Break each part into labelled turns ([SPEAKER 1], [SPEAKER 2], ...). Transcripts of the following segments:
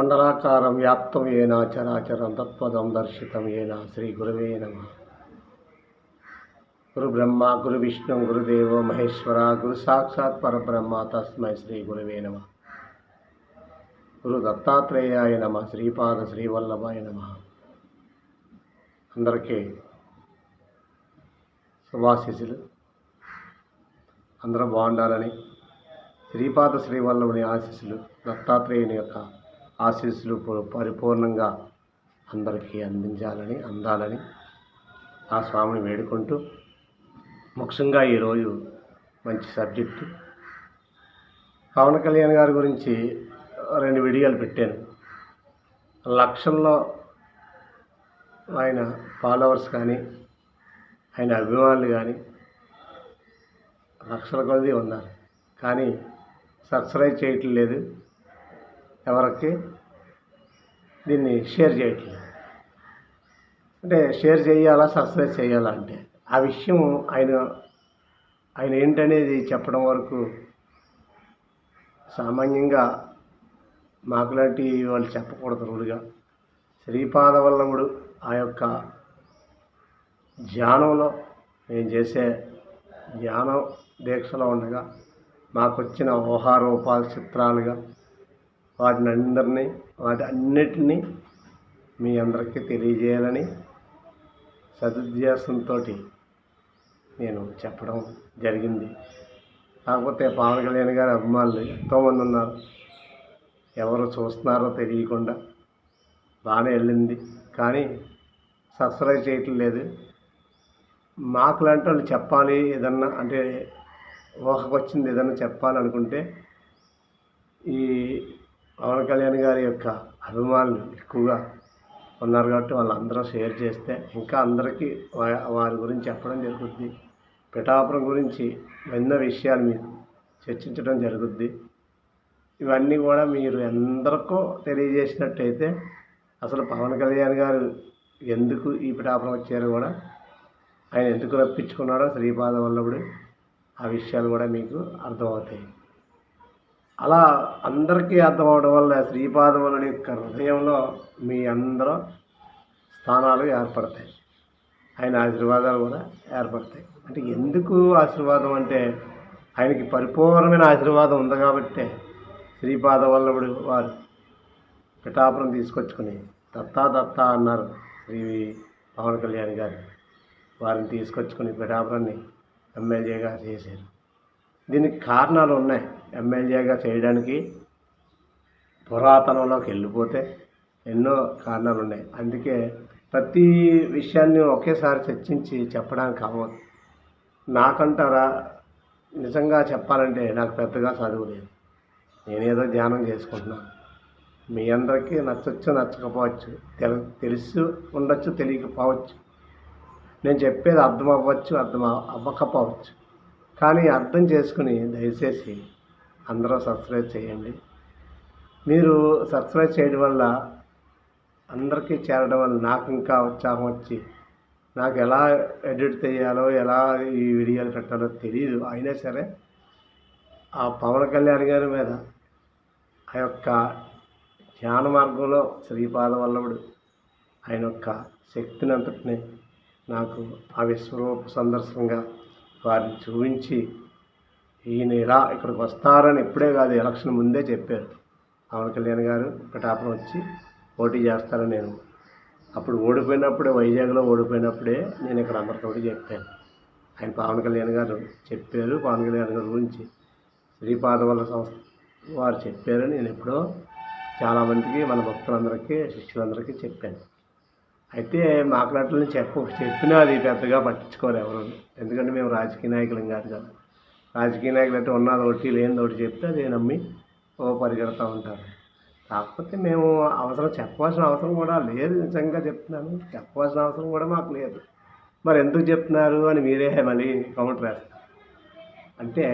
[SPEAKER 1] మండలాకారం వ్యాప్తం ఏనా చరాచరం తత్వదం దర్శితం ఏనా శ్రీ గురువే నమ గురు బ్రహ్మ గురు విష్ణు గురుదేవ మహేశ్వర గురు సాక్షాత్ పరబ్రహ్మ తస్మై శ్రీ గురువే నమ గురు దత్తాత్రేయాయ నమ శ్రీపాద శ్రీవల్లభాయ నమ అందరికీ శుభాశిసులు అందరూ బాగుండాలని శ్రీపాద శ్రీవల్లభుని ఆశీస్సులు దత్తాత్రేయుని యొక్క ఆశీస్సులు పరిపూర్ణంగా అందరికీ అందించాలని అందాలని ఆ స్వామిని వేడుకుంటూ ముఖ్యంగా ఈరోజు మంచి సబ్జెక్టు పవన్ కళ్యాణ్ గారి గురించి రెండు వీడియోలు పెట్టాను లక్షల్లో ఆయన ఫాలోవర్స్ కానీ ఆయన అభిమానులు కానీ లక్షల కొద్ది ఉన్నారు కానీ సబ్స్క్రైబ్ చేయట్లేదు ఎవరికి దీన్ని షేర్ చేయట్లేదు అంటే షేర్ చేయాలా సబ్స్క్రైబ్ చేయాలా అంటే ఆ విషయం ఆయన ఆయన ఏంటనేది చెప్పడం వరకు సామాన్యంగా మాకు లాంటి వాళ్ళు చెప్పకూడదు శ్రీపాద శ్రీపాదవల్లముడు ఆ యొక్క ధ్యానంలో నేను చేసే ధ్యాన దీక్షలో ఉండగా మాకు వచ్చిన ఊహారూపాలు చిత్రాలుగా వాటిని అందరినీ వాటి అన్నిటినీ మీ అందరికీ తెలియజేయాలని సదుద్దేశంతో నేను చెప్పడం జరిగింది కాకపోతే పవన్ కళ్యాణ్ గారి అభిమానులు ఎంతోమంది ఉన్నారు ఎవరు చూస్తున్నారో తెలియకుండా బాగానే వెళ్ళింది కానీ సబ్స్క్రైబ్ చేయటం లేదు మాకు లాంటి వాళ్ళు చెప్పాలి ఏదన్నా అంటే ఊహకు వచ్చింది ఏదన్నా చెప్పాలనుకుంటే ఈ పవన్ కళ్యాణ్ గారి యొక్క అభిమానులు ఎక్కువగా ఉన్నారు కాబట్టి వాళ్ళందరూ షేర్ చేస్తే ఇంకా అందరికీ వారి గురించి చెప్పడం జరుగుద్ది పిఠాపురం గురించి ఎన్నో విషయాలు మీరు చర్చించడం జరుగుద్ది ఇవన్నీ కూడా మీరు ఎందరికో తెలియజేసినట్టయితే అసలు పవన్ కళ్యాణ్ గారు ఎందుకు ఈ పిఠాపురం వచ్చారు కూడా ఆయన ఎందుకు రప్పించుకున్నాడో శ్రీపాద వల్లభుడు ఆ విషయాలు కూడా మీకు అర్థమవుతాయి అలా అందరికీ అర్థమవడం వల్ల శ్రీపాదముల యొక్క హృదయంలో మీ అందరూ స్థానాలు ఏర్పడతాయి ఆయన ఆశీర్వాదాలు కూడా ఏర్పడతాయి అంటే ఎందుకు ఆశీర్వాదం అంటే ఆయనకి పరిపూర్ణమైన ఆశీర్వాదం ఉంది కాబట్టి శ్రీపాద వారు పిఠాపురం తీసుకొచ్చుకుని దత్తా దత్తా అన్నారు శ్రీ పవన్ కళ్యాణ్ గారు వారిని తీసుకొచ్చుకుని పిఠాపురాన్ని ఎమ్మెల్యేగా చేశారు దీనికి కారణాలు ఉన్నాయి ఎమ్మెల్యేగా చేయడానికి పురాతనంలోకి వెళ్ళిపోతే ఎన్నో కారణాలు ఉన్నాయి అందుకే ప్రతి విషయాన్ని ఒకేసారి చర్చించి చెప్పడానికి అవ్వదు నాకంటారా నిజంగా చెప్పాలంటే నాకు పెద్దగా చదువు లేదు నేనేదో ధ్యానం చేసుకుంటున్నాను మీ అందరికీ నచ్చచ్చు నచ్చకపోవచ్చు తెల తెలుసు ఉండొచ్చు తెలియకపోవచ్చు నేను చెప్పేది అర్థం అవ్వచ్చు అర్థం అవ్వకపోవచ్చు కానీ అర్థం చేసుకుని దయచేసి అందరూ సబ్స్క్రైబ్ చేయండి మీరు సబ్స్క్రైబ్ చేయడం వల్ల అందరికీ చేరడం వల్ల నాకు ఇంకా ఉత్సాహం వచ్చి నాకు ఎలా ఎడిట్ చేయాలో ఎలా ఈ వీడియోలు పెట్టాలో తెలియదు అయినా సరే ఆ పవన్ కళ్యాణ్ గారి మీద ఆ యొక్క ధ్యాన మార్గంలో శ్రీపాద వల్లవుడు ఆయన యొక్క శక్తిని అంతటిని నాకు ఆ విశ్వరూప సందర్శనంగా వారిని చూపించి ఈయన ఇలా ఇక్కడికి వస్తారని ఇప్పుడే కాదు ఎలక్షన్ ముందే చెప్పారు పవన్ కళ్యాణ్ గారు పిఠాపురం వచ్చి పోటీ చేస్తారని నేను అప్పుడు ఓడిపోయినప్పుడే వైజాగ్లో ఓడిపోయినప్పుడే నేను ఇక్కడ అందరితోటి చెప్పాను ఆయన పవన్ కళ్యాణ్ గారు చెప్పారు పవన్ కళ్యాణ్ గారి గురించి శ్రీపాదవల్ల సంస్థ వారు చెప్పారు నేను ఎప్పుడో చాలామందికి మన భక్తులందరికీ శిష్యులందరికీ చెప్పాను అయితే మాట్లాడాలని చెప్ప చెప్పినా అది పెద్దగా పట్టించుకోరు ఎవరు ఎందుకంటే మేము రాజకీయ నాయకులం కాదు కదా రాజకీయ నాయకులు అంటే ఉన్నది ఒకటి లేనిది ఒకటి చెప్తే అది నమ్మి ఓ పరిగెడతా ఉంటారు కాకపోతే మేము అవసరం చెప్పవలసిన అవసరం కూడా లేదు నిజంగా చెప్తున్నాను చెప్పవలసిన అవసరం కూడా మాకు లేదు మరి ఎందుకు చెప్తున్నారు అని మీరే మళ్ళీ కౌంటర్ వేస్తారు అంటే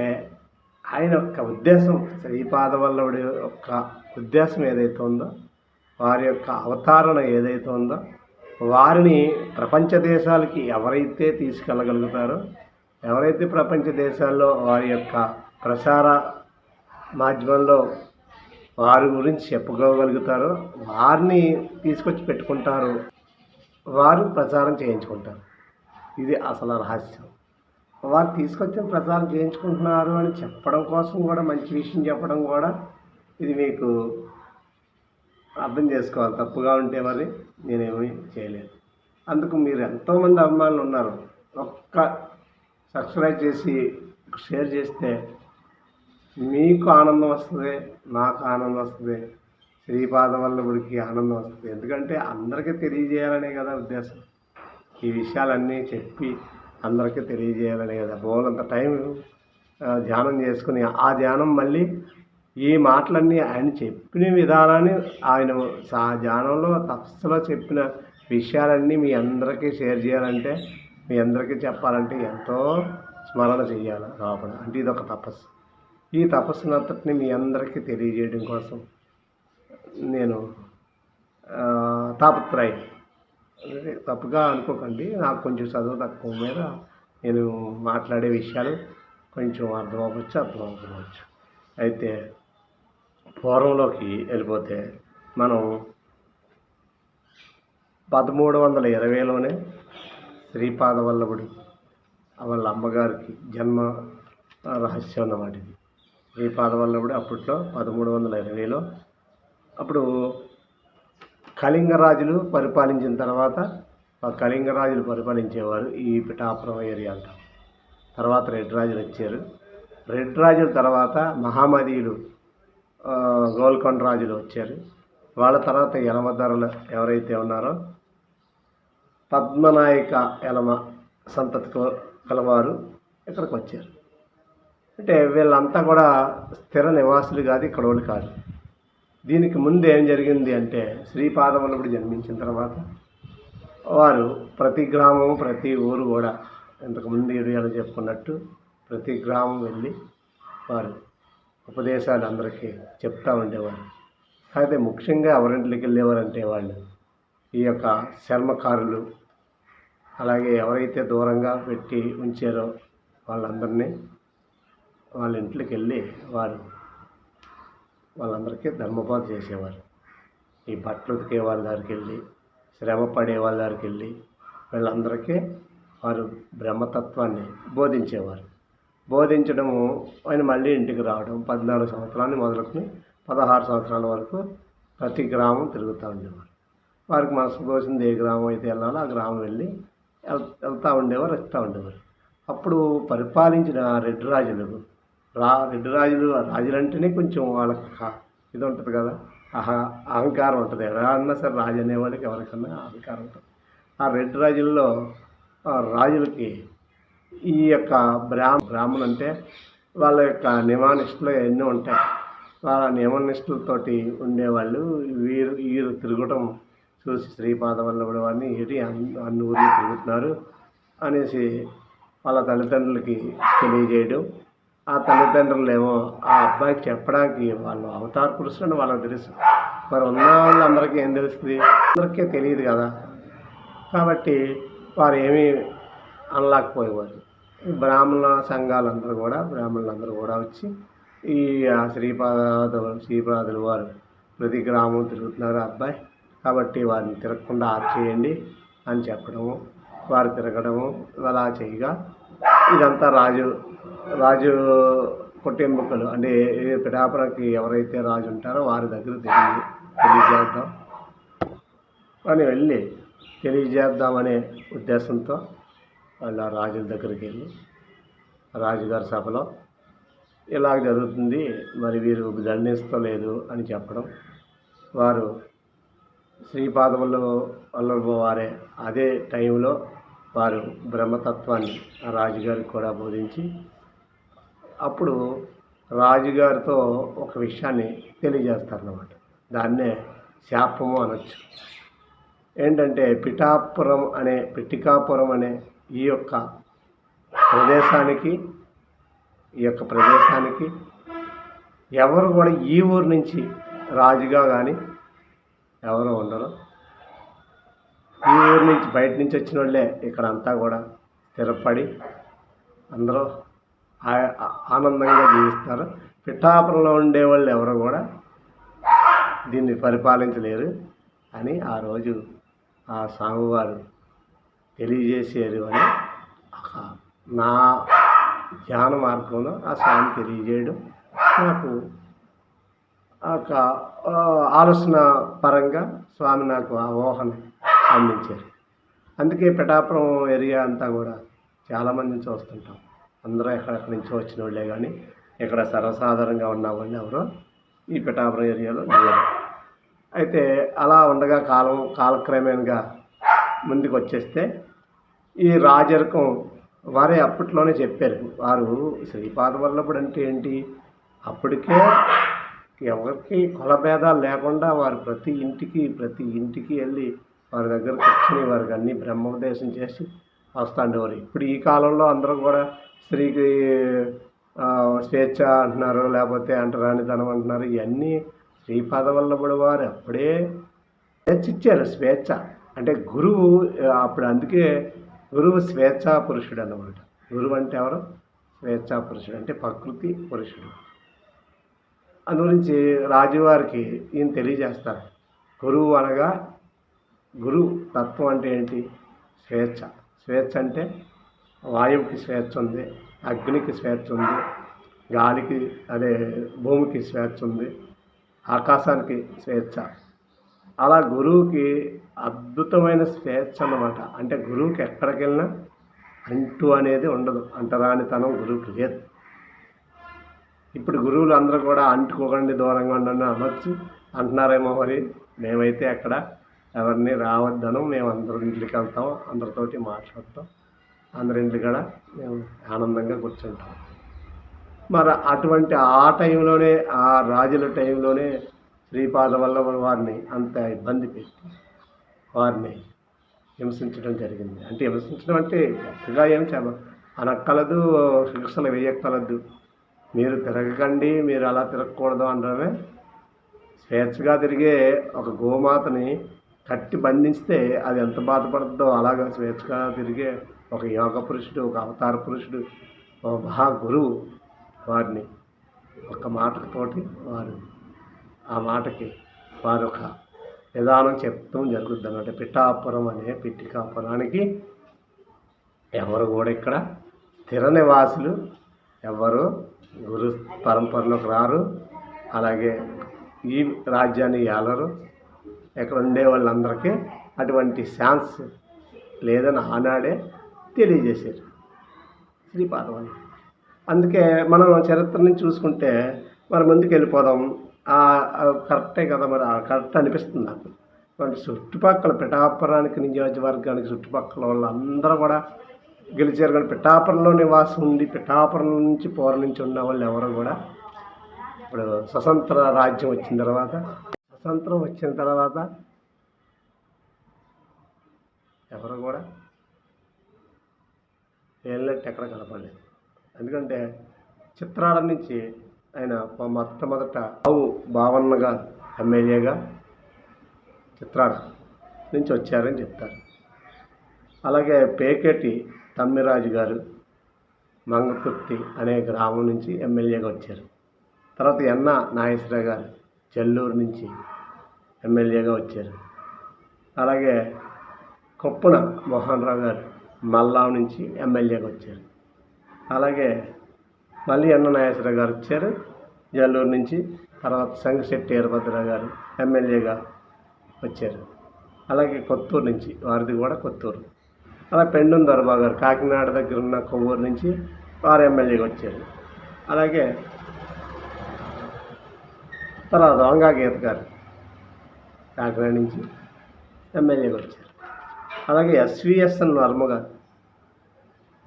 [SPEAKER 1] ఆయన యొక్క ఉద్దేశం శ్రీపాద వల్లవుడి యొక్క ఉద్దేశం ఏదైతే ఉందో వారి యొక్క అవతారణ ఏదైతే ఉందో వారిని ప్రపంచ దేశాలకి ఎవరైతే తీసుకెళ్ళగలుగుతారో ఎవరైతే ప్రపంచ దేశాల్లో వారి యొక్క ప్రసార మాధ్యమంలో వారి గురించి చెప్పుకోగలుగుతారో వారిని తీసుకొచ్చి పెట్టుకుంటారు వారు ప్రచారం చేయించుకుంటారు ఇది అసలు రహస్యం వారు తీసుకొచ్చిన ప్రచారం చేయించుకుంటున్నారు అని చెప్పడం కోసం కూడా మంచి విషయం చెప్పడం కూడా ఇది మీకు అర్థం చేసుకోవాలి తప్పుగా ఉంటే మరి నేనేమీ చేయలేదు అందుకు మీరు ఎంతోమంది అభిమానులు ఉన్నారు ఒక్క సబ్స్క్రైబ్ చేసి షేర్ చేస్తే మీకు ఆనందం వస్తుంది నాకు ఆనందం వస్తుంది శ్రీపాదవల్లభుడికి ఆనందం వస్తుంది ఎందుకంటే అందరికీ తెలియజేయాలనే కదా ఉద్దేశం ఈ విషయాలన్నీ చెప్పి అందరికీ తెలియజేయాలనే కదా బోలంత టైం ధ్యానం చేసుకుని ఆ ధ్యానం మళ్ళీ ఈ మాటలన్నీ ఆయన చెప్పిన విధానాన్ని ఆయన ఆ ధ్యానంలో తపస్సులో చెప్పిన విషయాలన్నీ మీ అందరికీ షేర్ చేయాలంటే మీ అందరికీ చెప్పాలంటే ఎంతో స్మరణ చేయాలి రావడం అంటే ఇది ఒక తపస్సు ఈ అంతటిని మీ అందరికీ తెలియజేయడం కోసం నేను తాపత్రయం తప్పుగా అనుకోకండి నాకు కొంచెం చదువు తక్కువ మీద నేను మాట్లాడే విషయాలు కొంచెం అర్థం అవ్వచ్చు అర్థం అవ్వచ్చు అయితే పూర్వంలోకి వెళ్ళిపోతే మనం పదమూడు వందల ఇరవైలోనే శ్రీపాద వల్లభుడి వాళ్ళ అమ్మగారికి జన్మ రహస్యం అన్నమాట ఇది శ్రీపాద వల్లభుడి అప్పట్లో పదమూడు వందల ఇరవైలో అప్పుడు కళింగరాజులు పరిపాలించిన తర్వాత కళింగరాజులు పరిపాలించేవారు ఈ పిఠాపురం ఏరియా అంట తర్వాత రెడ్ రాజులు వచ్చారు రెడ్ రాజుల తర్వాత మహామదీయులు గోల్కొండ రాజులు వచ్చారు వాళ్ళ తర్వాత యలమధరలు ఎవరైతే ఉన్నారో పద్మనాయక ఎలమ సంతతి కలవారు ఇక్కడికి వచ్చారు అంటే వీళ్ళంతా కూడా స్థిర నివాసులు కాదు ఇక్కడ వాళ్ళు కాదు దీనికి ముందు ఏం జరిగింది అంటే శ్రీపాదవల్లభుడు జన్మించిన తర్వాత వారు ప్రతి గ్రామం ప్రతి ఊరు కూడా ఇంతకుముందు ఏరియాలో చెప్పుకున్నట్టు ప్రతి గ్రామం వెళ్ళి వారు ఉపదేశాలు అందరికీ చెప్తూ ఉండేవారు అయితే ముఖ్యంగా ఎవరింటికి వెళ్ళేవారంటే వాళ్ళు ఈ యొక్క చర్మకారులు అలాగే ఎవరైతే దూరంగా పెట్టి ఉంచారో వాళ్ళందరినీ వాళ్ళ ఇంట్లోకి వెళ్ళి వారు వాళ్ళందరికీ ధర్మపాత చేసేవారు ఈ బట్టలు ఉతికే వాళ్ళ దగ్గరికి వెళ్ళి శ్రమ పడే వాళ్ళ దగ్గరికి వెళ్ళి వీళ్ళందరికీ వారు బ్రహ్మతత్వాన్ని బోధించేవారు బోధించడము ఆయన మళ్ళీ ఇంటికి రావడం పద్నాలుగు సంవత్సరాలు మొదలుకొని పదహారు సంవత్సరాల వరకు ప్రతి గ్రామం తిరుగుతూ ఉండేవారు వారికి మనసు తోచింది ఏ గ్రామం అయితే వెళ్ళాలో ఆ గ్రామం వెళ్ళి వెళ్తూ ఉండేవారు వస్తూ ఉండేవారు అప్పుడు పరిపాలించిన రెడ్డి రాజులు రా రెడ్డి రాజులు రాజులంటేనే కొంచెం వాళ్ళకి ఇది ఉంటుంది కదా అహ అహంకారం ఉంటుంది అన్నా సరే రాజు అనేవాడికి ఎవరికన్నా అహంకారం ఉంటుంది ఆ రెడ్డి రాజుల్లో రాజులకి ఈ యొక్క బ్రా బ్రాహ్మణు అంటే వాళ్ళ యొక్క నియమానిష్టలు ఎన్నో ఉంటాయి వాళ్ళ నియమనిష్టలతోటి ఉండేవాళ్ళు వీరు వీరు తిరగటం చూసి శ్రీపాదవల్లభుడు వారిని ఏటి అన్నూరులు తిరుగుతున్నారు అనేసి వాళ్ళ తల్లిదండ్రులకి తెలియజేయడం ఆ తల్లిదండ్రులు ఏమో ఆ అబ్బాయికి చెప్పడానికి వాళ్ళు అవతార పురుషులని వాళ్ళకి తెలుసు మరి ఉన్న వాళ్ళందరికీ ఏం తెలుస్తుంది అందరికీ తెలియదు కదా కాబట్టి వారు ఏమీ అనలేకపోయేవారు బ్రాహ్మణ సంఘాలందరూ కూడా బ్రాహ్మణులందరూ కూడా వచ్చి ఈ శ్రీపాద శ్రీపాదులు వారు ప్రతి గ్రామం తిరుగుతున్నారు అబ్బాయి కాబట్టి వారిని తిరగకుండా ఆపేయండి అని చెప్పడము వారు తిరగడము అలా చేయగా ఇదంతా రాజు రాజు కుటుంబకులు అంటే పిఠాపురకి ఎవరైతే రాజు ఉంటారో వారి దగ్గర తెలియదు తెలియజేద్దాం అని వెళ్ళి తెలియజేద్దామనే ఉద్దేశంతో వాళ్ళు ఆ రాజుల దగ్గరికి వెళ్ళి రాజుగారి సభలో ఇలా జరుగుతుంది మరి వీరు దండిస్తలేదు అని చెప్పడం వారు శ్రీపాదములు వల్లభ అదే టైంలో వారు బ్రహ్మతత్వాన్ని రాజుగారికి కూడా బోధించి అప్పుడు రాజుగారితో ఒక విషయాన్ని తెలియజేస్తారన్నమాట దాన్నే శాపము అనొచ్చు ఏంటంటే పిఠాపురం అనే పిట్టికాపురం అనే ఈ యొక్క ప్రదేశానికి ఈ యొక్క ప్రదేశానికి ఎవరు కూడా ఈ ఊరు నుంచి రాజుగా కానీ ఎవరు ఉండరు ఈ ఊరు నుంచి బయట నుంచి వచ్చిన వాళ్ళే ఇక్కడ అంతా కూడా స్థిరపడి అందరూ ఆనందంగా జీవిస్తారు పిఠాపురంలో ఉండే వాళ్ళు ఎవరు కూడా దీన్ని పరిపాలించలేరు అని ఆ రోజు ఆ స్వామివారు తెలియజేసేరు అని నా ధ్యాన మార్గంలో ఆ స్వామి తెలియజేయడం నాకు ఒక ఆలోచన పరంగా స్వామి నాకు ఆ ఊహను అందించారు అందుకే పిఠాపురం ఏరియా అంతా కూడా చాలామంది చూస్తుంటాం అందరూ ఎక్కడెక్కడి నుంచి వచ్చిన వాళ్ళే కానీ ఇక్కడ సర్వసాధారణంగా ఉన్న వాళ్ళు ఎవరో ఈ పిఠాపురం ఏరియాలో లేరు అయితే అలా ఉండగా కాలం కాలక్రమేణంగా ముందుకు వచ్చేస్తే ఈ రాజరకం వారే అప్పట్లోనే చెప్పారు వారు శ్రీపాద వల్లభుడు అంటే ఏంటి అప్పటికే ఎవరికి కులభేదాలు లేకుండా వారు ప్రతి ఇంటికి ప్రతి ఇంటికి వెళ్ళి వారి దగ్గర కూర్చొని వారికి అన్ని బ్రహ్మోపదేశం చేసి ఉండేవారు ఇప్పుడు ఈ కాలంలో అందరూ కూడా స్త్రీకి స్వేచ్ఛ అంటున్నారు లేకపోతే అంటరానితనం అంటున్నారు ఇవన్నీ స్త్రీ పదవుల్లో కూడా వారు అప్పుడే స్వేచ్ఛిచ్చారు స్వేచ్ఛ అంటే గురువు అప్పుడు అందుకే గురువు స్వేచ్ఛా పురుషుడు అనమాట గురువు అంటే ఎవరు స్వేచ్ఛా పురుషుడు అంటే ప్రకృతి పురుషుడు అందుగురించి రాజువారికి ఈయన తెలియజేస్తారు గురువు అనగా గురు తత్వం అంటే ఏంటి స్వేచ్ఛ స్వేచ్ఛ అంటే వాయువుకి స్వేచ్ఛ ఉంది అగ్నికి స్వేచ్ఛ ఉంది గాలికి అదే భూమికి స్వేచ్ఛ ఉంది ఆకాశానికి స్వేచ్ఛ అలా గురువుకి అద్భుతమైన స్వేచ్ఛ అన్నమాట అంటే గురువుకి ఎక్కడికి వెళ్ళినా అంటూ అనేది ఉండదు అంటరానితనం గురువుకి లేదు ఇప్పుడు గురువులు అందరూ కూడా అంటుకోకండి దూరంగా ఉండండి అనొచ్చు అంటున్నారేమో మరి మేమైతే అక్కడ ఎవరిని రావద్దను మేము అందరూ ఇంటికి వెళ్తాం అందరితోటి మాట్లాడతాం అందరి ఇంటి కూడా మేము ఆనందంగా కూర్చుంటాం మరి అటువంటి ఆ టైంలోనే ఆ రాజుల టైంలోనే శ్రీపాద వల్ల వారిని అంత ఇబ్బంది పెట్టి వారిని హింసించడం జరిగింది అంటే హింసించడం అంటే చక్కగా ఏం అనక్కలదు శిక్షలు వేయక్కలదు మీరు తిరగకండి మీరు అలా తిరగకూడదు అనడమే స్వేచ్ఛగా తిరిగే ఒక గోమాతని కట్టి బంధిస్తే అది ఎంత బాధపడుతుందో అలాగే స్వేచ్ఛగా తిరిగే ఒక యోగ పురుషుడు ఒక అవతార పురుషుడు ఒక మహాగురువు వారిని ఒక మాటతోటి వారు ఆ మాటకి వారు ఒక విధానం చెప్తూ జరుగుద్ది అన్నమాట పిఠాపురం అనే పిట్టికాపురానికి ఎవరు కూడా ఇక్కడ స్థిర నివాసులు ఎవరు గురు పరంపరలోకి రారు అలాగే ఈ రాజ్యాన్ని ఏలరు ఇక్కడ ఉండే వాళ్ళందరికీ అటువంటి ఛాన్స్ లేదని ఆనాడే తెలియజేశారు శ్రీపాదవాణి అందుకే మనం చరిత్రని చూసుకుంటే మన ముందుకు వెళ్ళిపోదాం కరెక్టే కదా మరి కరెక్ట్ అనిపిస్తుంది నాకు చుట్టుపక్కల పిఠాపురానికి నియోజకవర్గానికి చుట్టుపక్కల వాళ్ళందరూ కూడా గెలిచారు కానీ పిఠాపురంలో నివాసం ఉండి పిఠాపురం నుంచి పోర నుంచి ఉన్న వాళ్ళు ఎవరు కూడా ఇప్పుడు స్వతంత్ర రాజ్యం వచ్చిన తర్వాత స్వతంత్రం వచ్చిన తర్వాత ఎవరు కూడా వెళ్ళినట్టు ఎక్కడ కలపలేదు ఎందుకంటే చిత్రాల నుంచి ఆయన మొట్టమొదట ఆవు భావన్నగా ఎమ్మెల్యేగా చిత్రాడ నుంచి వచ్చారని చెప్తారు అలాగే పేకేటి తమ్మిరాజు గారు మంగతుర్తి అనే గ్రామం నుంచి ఎమ్మెల్యేగా వచ్చారు తర్వాత ఎన్న నాగేశ్వరరావు గారు చెల్లూరు నుంచి ఎమ్మెల్యేగా వచ్చారు అలాగే కొప్పున మోహన్ రావు గారు మల్లా నుంచి ఎమ్మెల్యేగా వచ్చారు అలాగే మళ్ళీ ఎన్న నాగేశ్వరరావు గారు వచ్చారు జల్లూరు నుంచి తర్వాత సంగశెట్టి వీరభద్రరావు గారు ఎమ్మెల్యేగా వచ్చారు అలాగే కొత్తూరు నుంచి వారిది కూడా కొత్తూరు అలా పెండు దొరబాబు గారు కాకినాడ దగ్గర ఉన్న కొవ్వూరు నుంచి వారు ఎమ్మెల్యేగా వచ్చారు అలాగే తర్వాత వంగా గీత గారు కాకినాడ నుంచి ఎమ్మెల్యేగా వచ్చారు అలాగే ఎస్విఎస్ఎన్ వర్మ గారు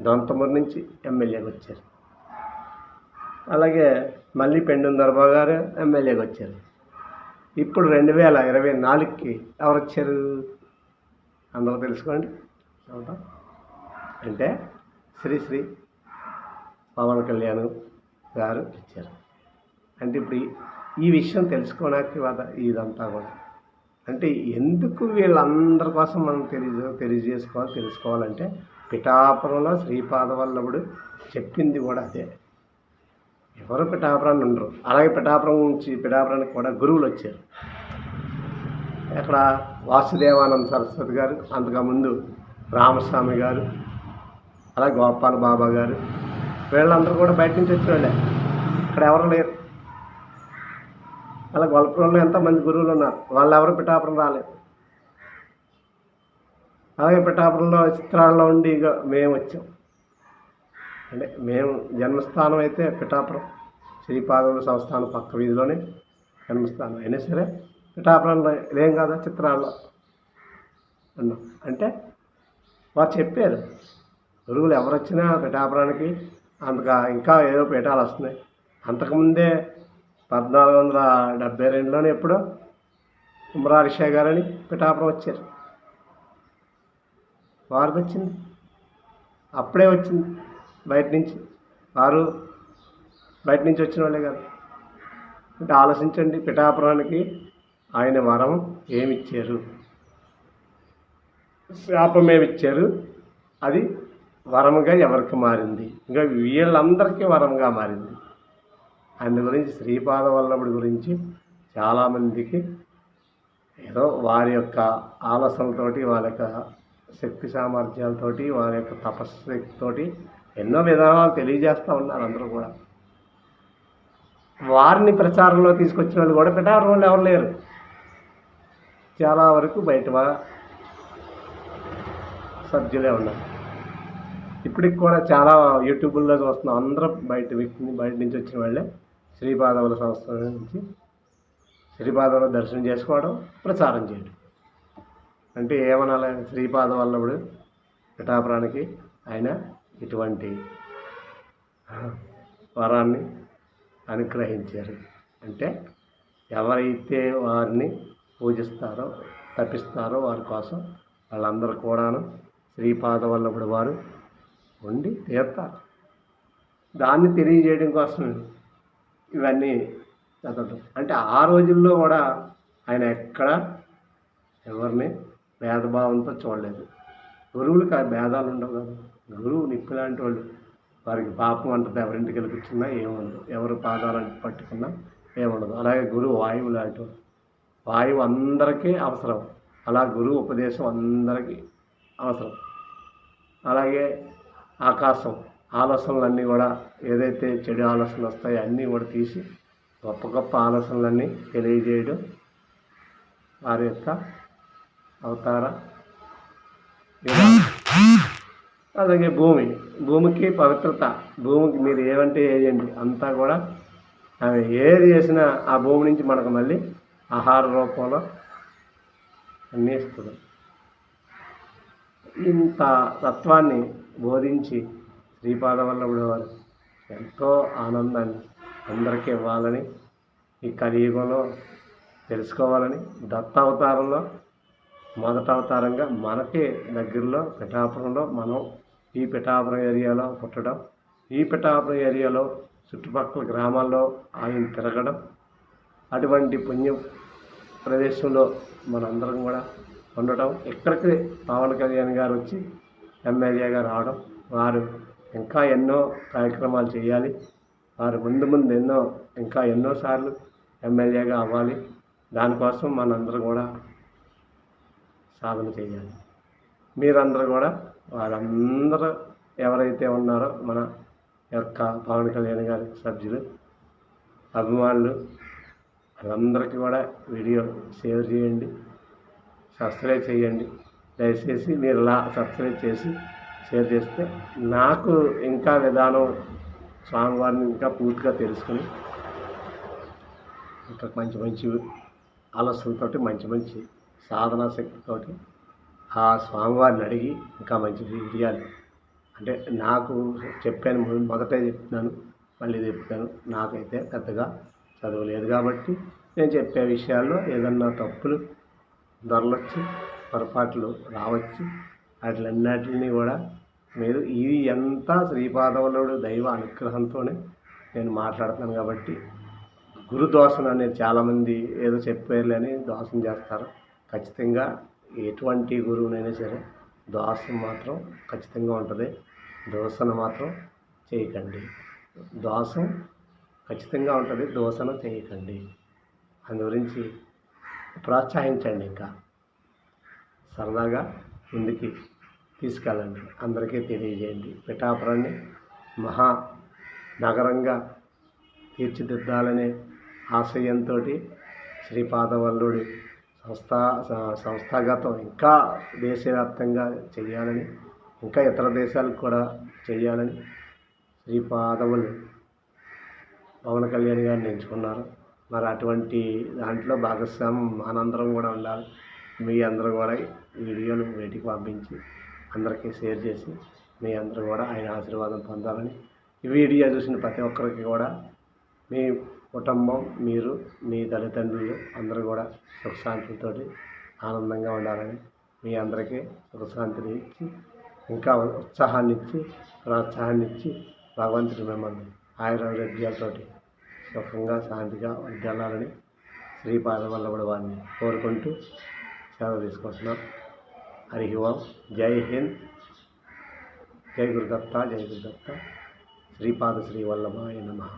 [SPEAKER 1] దొంతమూరు నుంచి ఎమ్మెల్యేగా వచ్చారు అలాగే మళ్ళీ పెండున దొరబాబు గారు ఎమ్మెల్యేగా వచ్చారు ఇప్పుడు రెండు వేల ఇరవై నాలుగుకి ఎవరు వచ్చారు అందరూ తెలుసుకోండి ఏమంటాం అంటే శ్రీశ్రీ పవన్ కళ్యాణ్ గారు ఇచ్చారు అంటే ఇప్పుడు ఈ విషయం తెలుసుకోవడానికి ఇదంతా కూడా అంటే ఎందుకు వీళ్ళందరి కోసం మనం తెలియ తెలియజేసుకోవాలి తెలుసుకోవాలంటే పిఠాపురంలో శ్రీపాదవల్లభుడు చెప్పింది కూడా అదే ఎవరు పిఠాపురాన్ని ఉండరు అలాగే పిఠాపురం నుంచి పిఠాపురానికి కూడా గురువులు వచ్చారు అక్కడ వాసుదేవానంద సరస్వతి గారు అంతకుముందు రామస్వామి గారు అలా గోపాల్ బాబా గారు వీళ్ళందరూ కూడా బయట నుంచి వచ్చేవాళ్ళే ఇక్కడ ఎవరు లేరు అలా ఎంత ఎంతోమంది గురువులు ఉన్నారు వాళ్ళు ఎవరు పిఠాపురం రాలేదు అలాగే పిఠాపురంలో చిత్రాల్లో ఉండి ఇక మేము వచ్చాం అంటే మేము జన్మస్థానం అయితే పిఠాపురం శ్రీపాదంలో సంస్థానం పక్క వీధిలోనే జన్మస్థానం అయినా సరే పిఠాపురంలో లేం కదా చిత్రాల్లో అన్నా అంటే వారు చెప్పారు గురువులు ఎవరు వచ్చినా పిఠాపురానికి అంతగా ఇంకా ఏదో పీఠాలు వస్తున్నాయి అంతకుముందే పద్నాలుగు వందల డెబ్బై రెండులోనే ఎప్పుడో ఉమరారిషా గారని పిఠాపురం వచ్చారు వారిది వచ్చింది అప్పుడే వచ్చింది బయట నుంచి వారు బయట నుంచి వచ్చిన వాళ్ళే కాదు అంటే ఆలోచించండి పిఠాపురానికి ఆయన వరం ఏమిచ్చారు శాపమేమిచ్చారు అది వరముగా ఎవరికి మారింది ఇంకా వీళ్ళందరికీ వరంగా మారింది అందు గురించి శ్రీపాద వల్లభుడి గురించి చాలామందికి ఏదో వారి యొక్క ఆలోచనలతోటి వారి యొక్క శక్తి సామర్థ్యాలతోటి వారి యొక్క తపస్సుతో ఎన్నో విధానాలు తెలియజేస్తూ ఉన్నారు అందరూ కూడా వారిని ప్రచారంలో తీసుకొచ్చిన వాళ్ళు కూడా పెట్టారు వాళ్ళు ఎవరు లేరు చాలా వరకు బయట సభ్యులే ఉన్నారు ఇప్పటికి కూడా చాలా యూట్యూబ్లో చూస్తున్నాం అందరూ బయట వ్యక్తిని బయట నుంచి వచ్చిన వాళ్ళే శ్రీపాదవుల సంస్థ నుంచి శ్రీపాదవుల దర్శనం చేసుకోవడం ప్రచారం చేయడం అంటే ఏమనాలి శ్రీపాద వల్లభుడు పిఠాపురానికి ఆయన ఇటువంటి వరాన్ని అనుగ్రహించారు అంటే ఎవరైతే వారిని పూజిస్తారో తప్పిస్తారో వారి కోసం వాళ్ళందరూ కూడాను శ్రీపాదవల్లభుడు వారు ఉండి తీర్తారు దాన్ని తెలియజేయడం కోసం ఇవన్నీ చదవటం అంటే ఆ రోజుల్లో కూడా ఆయన ఎక్కడ ఎవరిని భేదభావంతో చూడలేదు గురువులకు ఆ భేదాలు ఉండవు కదా గురువు నిప్పు లాంటి వాళ్ళు వారికి పాపం అంటది ఎవరింటికి వెళ్ళిపించినా ఏముండదు ఎవరు పాదాలు పట్టుకున్నా ఏముండదు అలాగే గురువు వాయువు లాంటి వాయువు అందరికీ అవసరం అలా గురువు ఉపదేశం అందరికీ అవసరం అలాగే ఆకాశం ఆలోచనలన్నీ కూడా ఏదైతే చెడు ఆలోచనలు వస్తాయో అన్నీ కూడా తీసి గొప్ప గొప్ప ఆలోచనలన్నీ తెలియజేయడం వారి యొక్క అవతార అలాగే భూమి భూమికి పవిత్రత భూమికి మీరు ఏమంటే వేయండి అంతా కూడా ఆమె ఏది చేసినా ఆ భూమి నుంచి మనకు మళ్ళీ ఆహార రూపంలో అన్నీ ఇస్తుంది ఇంత తత్వాన్ని బోధించి శ్రీపాదవల్లభుడు వారు ఎంతో ఆనందాన్ని అందరికీ ఇవ్వాలని ఈ కలియుగంలో తెలుసుకోవాలని దత్తావతారంలో మొదట అవతారంగా మనకి దగ్గరలో పిఠాపురంలో మనం ఈ పిఠాపురం ఏరియాలో పుట్టడం ఈ పిఠాపురం ఏరియాలో చుట్టుపక్కల గ్రామాల్లో ఆయన తిరగడం అటువంటి పుణ్య ప్రదేశంలో మనందరం కూడా ఉండటం ఇక్కడికి పవన్ కళ్యాణ్ గారు వచ్చి ఎమ్మెల్యే గారు రావడం వారు ఇంకా ఎన్నో కార్యక్రమాలు చేయాలి వారు ముందు ముందు ఎన్నో ఇంకా ఎన్నోసార్లు ఎమ్మెల్యేగా అవ్వాలి దానికోసం మనందరూ కూడా సాధన చేయాలి మీరందరూ కూడా వారందరూ ఎవరైతే ఉన్నారో మన యొక్క పవన్ కళ్యాణ్ గారి సభ్యులు అభిమానులు వాళ్ళందరికీ కూడా వీడియో షేర్ చేయండి సబ్స్క్రైబ్ చేయండి దయచేసి మీరు ఇలా సబ్స్క్రైబ్ చేసి షేర్ చేస్తే నాకు ఇంకా విధానం స్వామివారిని ఇంకా పూర్తిగా తెలుసుకుని ఇంకా మంచి మంచి ఆలోచనలతోటి మంచి మంచి సాధనా శక్తితో ఆ స్వామివారిని అడిగి ఇంకా మంచి చేయాలి అంటే నాకు చెప్పాను మొదటే చెప్తున్నాను మళ్ళీ చెప్తాను నాకైతే పెద్దగా చదవలేదు కాబట్టి నేను చెప్పే విషయాల్లో ఏదన్నా తప్పులు దొరలొచ్చు పొరపాట్లు రావచ్చు వాటిలన్నిటిని కూడా మీరు ఇది ఎంత శ్రీపాదవలుడు దైవ అనుగ్రహంతోనే నేను మాట్లాడతాను కాబట్టి గురు దోషం అనేది చాలామంది ఏదో చెప్పేయాలని దోషం చేస్తారు ఖచ్చితంగా ఎటువంటి గురువునైనా సరే దోషం మాత్రం ఖచ్చితంగా ఉంటుంది దోషణ మాత్రం చేయకండి దోషం ఖచ్చితంగా ఉంటుంది దోషణ చేయకండి అందు గురించి ప్రోత్సహించండి ఇంకా సరదాగా ముందుకి తీసుకెళ్ళండి అందరికీ తెలియజేయండి పిఠాపురాన్ని మహా నగరంగా తీర్చిదిద్దాలనే ఆశయంతో శ్రీపాదవల్లుడి సంస్థా సంస్థాగతం ఇంకా దేశవ్యాప్తంగా చేయాలని ఇంకా ఇతర దేశాలకు కూడా చేయాలని శ్రీపాదములు పవన్ కళ్యాణ్ గారిని ఎంచుకున్నారు మరి అటువంటి దాంట్లో భాగస్వామ్యం మనందరం కూడా ఉండాలి మీ అందరూ కూడా ఈ వీడియోను బయటికి పంపించి అందరికీ షేర్ చేసి మీ అందరూ కూడా ఆయన ఆశీర్వాదం పొందాలని ఈ వీడియో చూసిన ప్రతి ఒక్కరికి కూడా మీ కుటుంబం మీరు మీ తల్లిదండ్రులు అందరూ కూడా సుఖశాంతులతో ఆనందంగా ఉండాలని మీ అందరికీ సుఖశాంతిని ఇచ్చి ఇంకా ఉత్సాహాన్ని ఇచ్చి ప్రోత్సాహాన్ని ఇచ్చి భగవంతుడు మిమ్మల్ని ఆయుర్వేద్యాలతోటి సుఖంగా శాంతిగా వర్ధిల్లాలని శ్రీపాద వల్లభుడు వారిని కోరుకుంటూ సేవ తీసుకొస్తున్నాం హరి ఓం జై హింద్ జై గురుదత్త జై గురుదత్త శ్రీపాద శ్రీ వల్లభాయ నమ